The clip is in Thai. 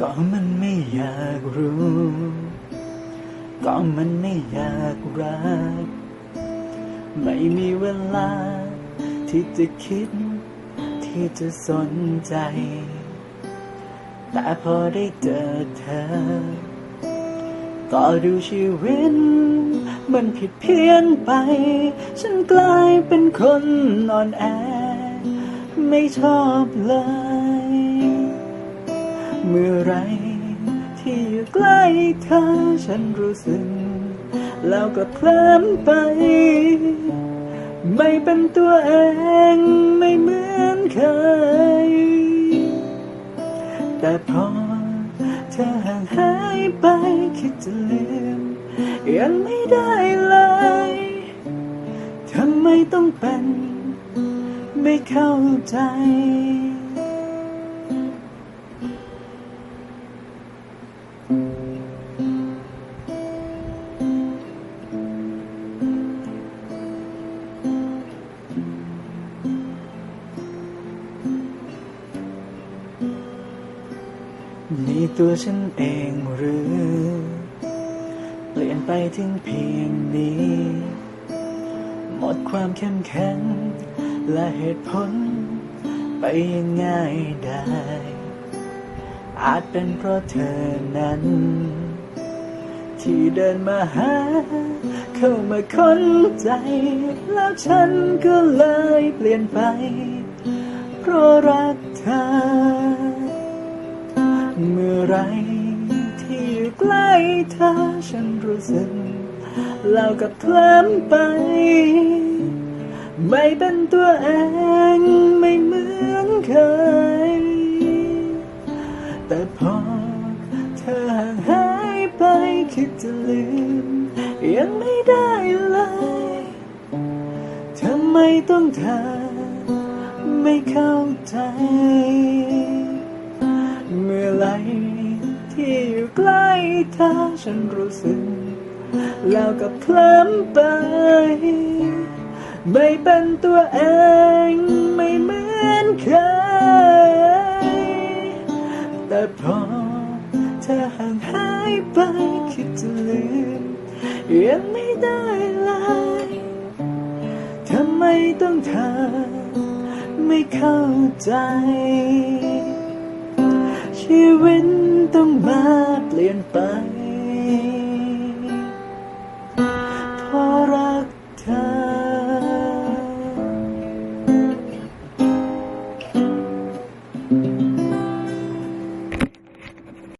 ก็มันไม่อยากรู้ ก็มันไม่อยากรัก ไม่มีเวลา ที่จะคิด ที่จะสนใจ แต่พอได้เจอเธอ ก็ดูชีวิตมันผิดเพี้ยนไป ฉันกลายเป็นคนนอนแอ ไม่ชอบเลย เมื่อไรที่อยู่ใกล้เธอฉันรู้สึก แล้วก็เคลิ้มไป ไม่เป็นตัวเอง แต่พอเธอห่างหายไปคิดจะลืม ยังไม่ได้เลยทำไมต้องเป็น ไม่เข้าใจ นี่ตัวฉันเองหรือ เปลี่ยนไปถึงเพียงนี้ หมดความเข้มแข็ง และเหตุผล ไปยังไงได้ อาจเป็นเพราะเธอนั้น ที่เดินมาหา เข้ามาค้นใจ แล้วฉันก็เลยเปลี่ยนไป เพราะรักเธอ ไรที่อยู่ใกล้เธอฉันรู้สึกแล้วก็เคลิ้มไป ไม่เป็นตัวเองไม่เหมือนเคย แต่พอเธอห่างหายไปคิดจะลืม ยังไม่ได้เลยทำไมต้องเธอไม่เข้าใจ เมื่อไร ที่อยู่ใกล้เธอฉันรู้สึก แล้วก็เคลิ้มไป ไม่เป็นตัวเองไม่เหมือนเคย แต่พอเธอห่างหายไปคิดจะลืม ยังไม่ได้เลยทำไมต้องเธอไม่เข้าใจ ชีวิตต้องมาเปลี่ยนไป